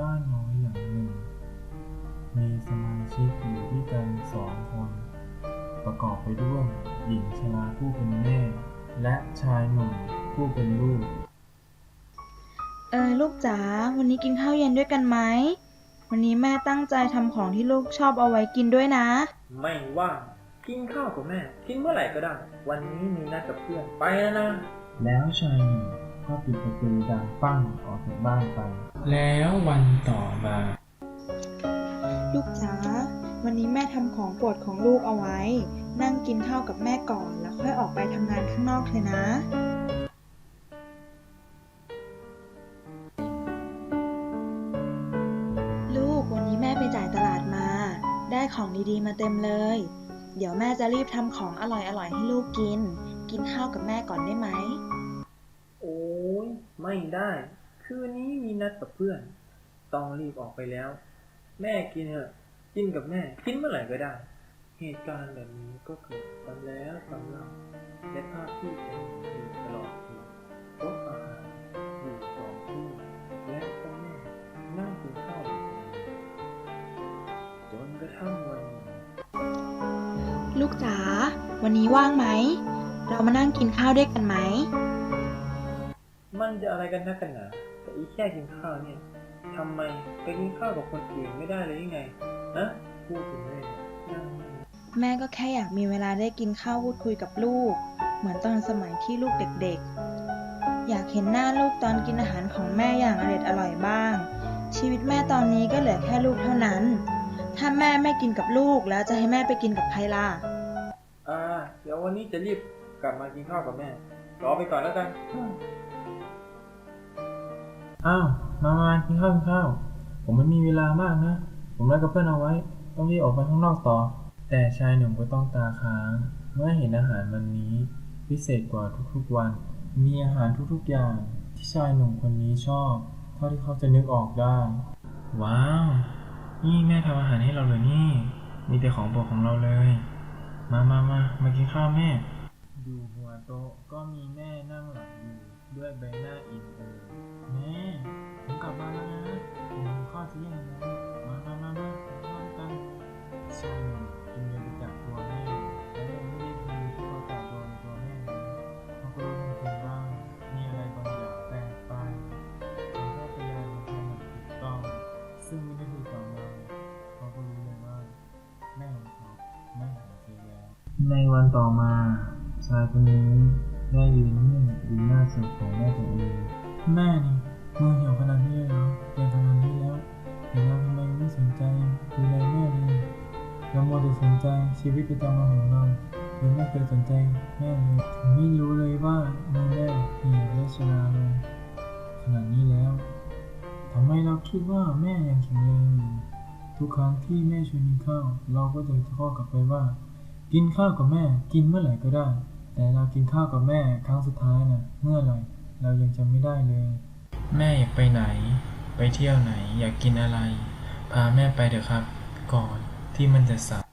บ้านน้อยหลังหนึ่ง มีสมาชิกอยู่ด้วยกันสองคน ประกอบไปด้วยหญิงชราผู้เป็นแม่ และชายหนุ่มผู้เป็นลูก เออลูกจ๋าวันนี้กินข้าวเย็นด้วยกันไหม วันนี้แม่ตั้งใจทำของที่ลูกชอบเอาไว้กินด้วยนะ ไม่ว่างกินข้าวกับแม่ กินเมื่อไหร่ก็ได้ วันนี้มีนัดกับเพื่อนไปแล้วนะ แล้วชายหนุ่ม ก็ปิดประตูดังปั้งออกจากบ้านไป แล้ววันต่อมา ลูกจ๋าวันนี้แม่ทำของโปรดของลูกเอาไว้ นั่งกินข้าวกับแม่ก่อนแล้วค่อยออกไปทำงานข้างนอกเถอะนะลูกวันนี้แม่ไปจ่ายตลาดมาได้ของดีๆ มาเต็มเลย เดี๋ยวแม่จะรีบทำของอร่อยๆ ให้ลูกกิน กินข้าวกับแม่ก่อนได้ไหม โอ้ย ไม่ได้ คืนนี้มีนัดกับเพื่อน ต้องรีบออกไปแล้ว แม่กินเถอะกินกับแม่ กินเมื่อไหร่ก็ได้ เหตุการณ์แบบนี้ก็เกิดซ้ำแล้วซ้ำเล่าและภาพที่เป็นอยู่ตลอดคือโต๊ะอาหารอยู่สองที่และก็แม่นั่งกินข้าวอยู่คนเดียวจนกระทั่งวันลูกจ๋าวันนี้ว่างไหม เรามานั่งกินข้าวด้วยกันไหม มันจะอะไรกันนักกันหนาแต่อีแค่กินข้าวเนี่ยทำไมไปกินข้าวกับคนอื่นไม่ได้เลยยังไงนะพูดถึงเลยนั่งแม่ก็แค่อยากมีเวลาได้กินข้าวพูดคุยกับลูก เหมือนตอนสมัยที่ลูกเด็กๆ อยากเห็นหน้าลูกตอนกินอาหารของแม่อย่างอร่อยอร่อยบ้าง ชีวิตแม่ตอนนี้ก็เหลือแค่ลูกเท่านั้น ถ้าแม่ไม่กินกับลูกแล้วจะให้แม่ไปกินกับใครล่ะอ่าเดี๋ยววันนี้จะรีบกลับมากินข้าวกับแม่รอไปก่อนแล้วกัน อ้าว มามากินข้าวกินข้าว ผมไม่มีเวลามากนะ ผมนัดกับเพื่อนเอาไว้ ต้องรีบออกไปข้างนอกต่อ แต่ชายหนุ่มก็ต้องตาค้าง เมื่อเห็นอาหารวันนี้ พิเศษกว่าทุกๆวัน มีอาหารทุกๆอย่าง ที่ชายหนุ่มคนนี้ชอบ เท่าที่เขาจะนึกออกได้ ว้าว นี่แม่ทำอาหารให้เราเลยนี่ มีแต่ของโปรดของเราเลย มามามามากินข้าวแม่ อยู่หัวโต๊ะก็มีแม่นั่งหลับอยู่ด้วยใบหน้าอิ่มเอิบแม่ผมกลับมาแล้วนะผมข้าวจะแย่แล้วมามามามากินข้ายกันใช่กินเงินไปจากตัวแม่และยังไม่ได้ดูที่เขาแต่ตัวในตัวแม่เลยเขาก็รู้ทันทีว่ามีอะไรบางอย่างแปลกไปฉันแค่พยายามทำอย่างถูกต้อง ซึ่งไม่ได้ดูต่อมาเขาก็รู้เลยว่าแม่ของเขาไม่หายไปแล้วในวันต่อมา ชายคนนี้ได้ยืนนิ่งอยู่หน้าศพของแม่ตัวเองแม่นี่มือเหี่ยวขนาดนี้เลยเหรอแก่ขนาดนี้แล้วแต่เราทำไมไม่สนใจดูแลแม่เลยเราโมวแต่สนใจชีวิตประจำวันของเราโดยไม่เคยสนใจแม่เลยถึงไม่รู้เลยว่ามือแม่เหี่ยวและชราลงขนาดนี้แล้วทำไมเราคิดว่าแม่ยังแข็งแรงอยู่ทุกครั้งที่แม่ชวนกินข้าว เราก็จะข้อกลับไปว่า กินข้าวกับแม่กินเมื่อไหร่ก็ได้ แต่เรากินข้าวกับแม่ครั้งสุดท้ายน่ะ เมื่อไหร่เรายังจำไม่ได้เลย แม่อยากไปไหน ไปเที่ยวไหน อยากกินอะไร พาแม่ไปเถอะครับ ก่อนที่มันจะสาย